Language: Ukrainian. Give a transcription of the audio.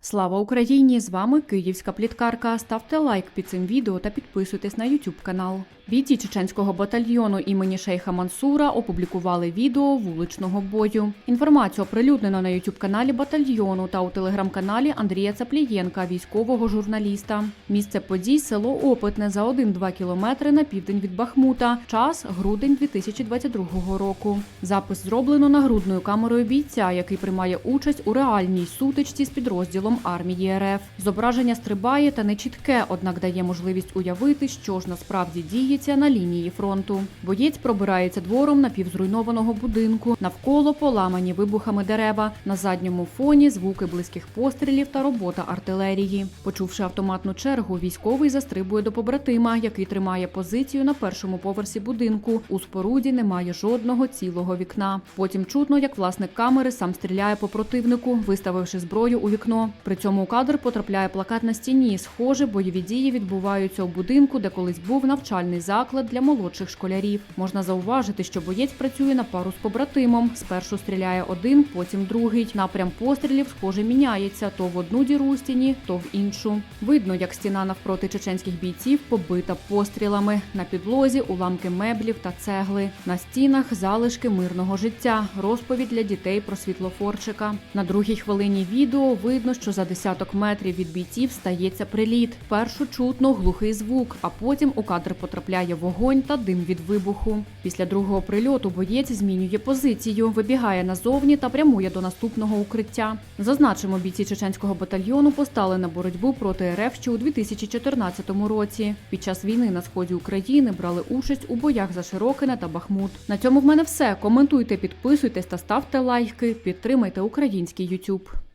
Слава Україні! З вами Київська пліткарка. Ставте лайк під цим відео та підписуйтесь на YouTube канал. Бійці чеченського батальйону імені Шейха Мансура опублікували відео вуличного бою. Інформацію оприлюднено на YouTube каналі батальйону та у телеграм-каналі Андрія Цаплієнка, військового журналіста. Місце подій село Опитне за 1-2 кілометри на південь від Бахмута. Час грудень 2022 року. Запис зроблено нагрудною камерою бійця, який приймає участь у реальній сутичці з підрозділом армії РФ. Зображення стрибає та нечітке, однак дає можливість уявити, що ж насправді діється на лінії фронту. Боєць пробирається двором напівзруйнованого будинку. Навколо поламані вибухами дерева. На задньому фоні звуки близьких пострілів та робота артилерії. Почувши автоматну чергу, військовий застрибує до побратима, який тримає позицію на першому поверсі будинку. У споруді немає жодного цілого вікна. Потім чутно, як власник камери сам стріляє по противнику, виставивши зброю у вікно. При цьому у кадр потрапляє плакат на стіні. Схоже, бойові дії відбуваються у будинку, де колись був навчальний заклад для молодших школярів. Можна зауважити, що боєць працює на пару з побратимом. Спершу стріляє один, потім другий. Напрям пострілів, схоже, міняється то в одну діру у стіні, то в іншу. Видно, як стіна навпроти чеченських бійців побита пострілами. На підлозі уламки меблів та цегли. На стінах залишки мирного життя. Розповідь для дітей про світлофорчика. На другій хвилині відео видно, що за десяток метрів від бійців стається приліт. Першу чутно глухий звук, а потім у кадр потрапляє вогонь та дим від вибуху. Після другого прильоту боєць змінює позицію, вибігає назовні та прямує до наступного укриття. Зазначимо, бійці чеченського батальйону постали на боротьбу проти РФ ще у 2014 році. Під час війни на сході України брали участь у боях за Широкине та Бахмут. На цьому в мене все. Коментуйте, підписуйтесь та ставте лайки. Підтримайте український YouTube.